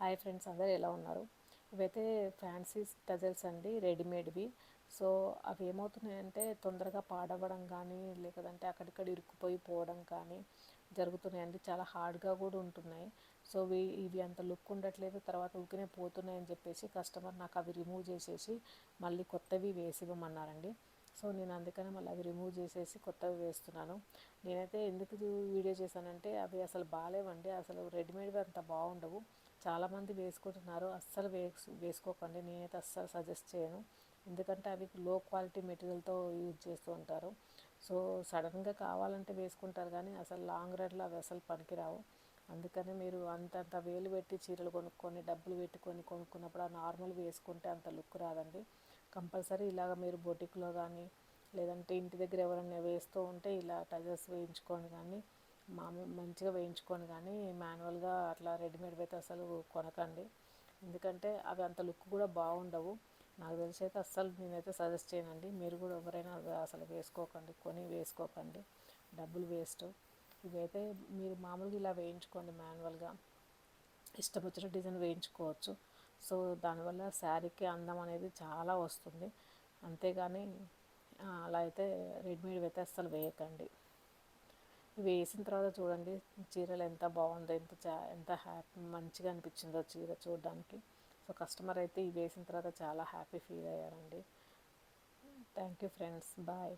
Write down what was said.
Hi friends అందరు ఎలా ఉన్నారు? ఇవైతే ఫ్యాన్సీ టజల్స్ అండి రెడీమేడ్వి. సో అవి ఏమవుతున్నాయంటే తొందరగా పాడవడం కానీ లేదంటే అక్కడిక్కడ ఇరుక్కుపోయి పోవడం కానీ జరుగుతున్నాయండి. చాలా హార్డ్గా కూడా ఉంటున్నాయి. సో ఇవి ఇవి అంత లుక్ ఉండట్లేదు తర్వాత ఊరికనే పోతున్నాయని చెప్పేసి కస్టమర్ నాకు అవి రిమూవ్ చేసేసి మళ్ళీ కొత్తవి వేసి ఇవ్వమన్నారండి సో నేను అందుకనే మళ్ళీ అవి రిమూవ్ చేసేసి కొత్తవి వేస్తున్నాను. నేనైతే ఎందుకు వీడియో చేశానంటే అవి అసలు బాగాలేవండి అసలు రెడీమేడ్వి అంత బాగుండవు. చాలామంది వేసుకుంటున్నారు. అస్సలు వేసు వేసుకోకండి. నేనైతే అస్సలు సజెస్ట్ చేయను. ఎందుకంటే అవి లో క్వాలిటీ మెటీరియల్తో యూజ్ చేస్తూ ఉంటారు. సో సడన్గా కావాలంటే వేసుకుంటారు కానీ అసలు లాంగ్ రన్లో అవి అసలు పనికిరావు. అందుకనే మీరు అంతంత వేలు పెట్టి చీరలు కొనుక్కొని డబ్బులు పెట్టుకొని కొనుక్కున్నప్పుడు ఆ నార్మల్ వేసుకుంటే అంత లుక్ రాదండి. కంపల్సరీ ఇలాగ మీరు బొటిక్లో కానీ లేదంటే ఇంటి దగ్గర ఎవరైనా వేస్తూ ఉంటే ఇలా టజర్స్ వేయించుకొని కానీ మామూలు మంచిగా వేయించుకొని కానీ మాన్యువల్గా అట్లా రెడీమేడ్ అయితే అసలు కొనకండి. ఎందుకంటే అవి అంత లుక్ కూడా బాగుండవు. నాకు తెలిసి అయితే అస్సలు నేనైతే సజెస్ట్ చేయనండి. మీరు కూడా ఎవరైనా అసలు వేసుకోకండి కొని వేసుకోకండి. డబ్బులు వేస్ట్. ఇవైతే మీరు మామూలుగా ఇలా వేయించుకోండి మాన్యువల్గా. ఇష్టం వచ్చిన డిజైన్ వేయించుకోవచ్చు. సో దానివల్ల శారీకి అందం అనేది చాలా వస్తుంది. అంతేగాని అలా అయితే రెడీమేడ్ అయితే అస్సలు వేయకండి. వేసిన తర్వాత చూడండి చీరలు ఎంత బాగుందో ఎంత చా ఎంత హ్యాపీ మంచిగా అనిపించిందో చీర చూడడానికి. సో కస్టమర్ అయితే ఇవి వేసిన తర్వాత చాలా హ్యాపీ ఫీల్ అయ్యారండి. Thank you friends. బాయ్.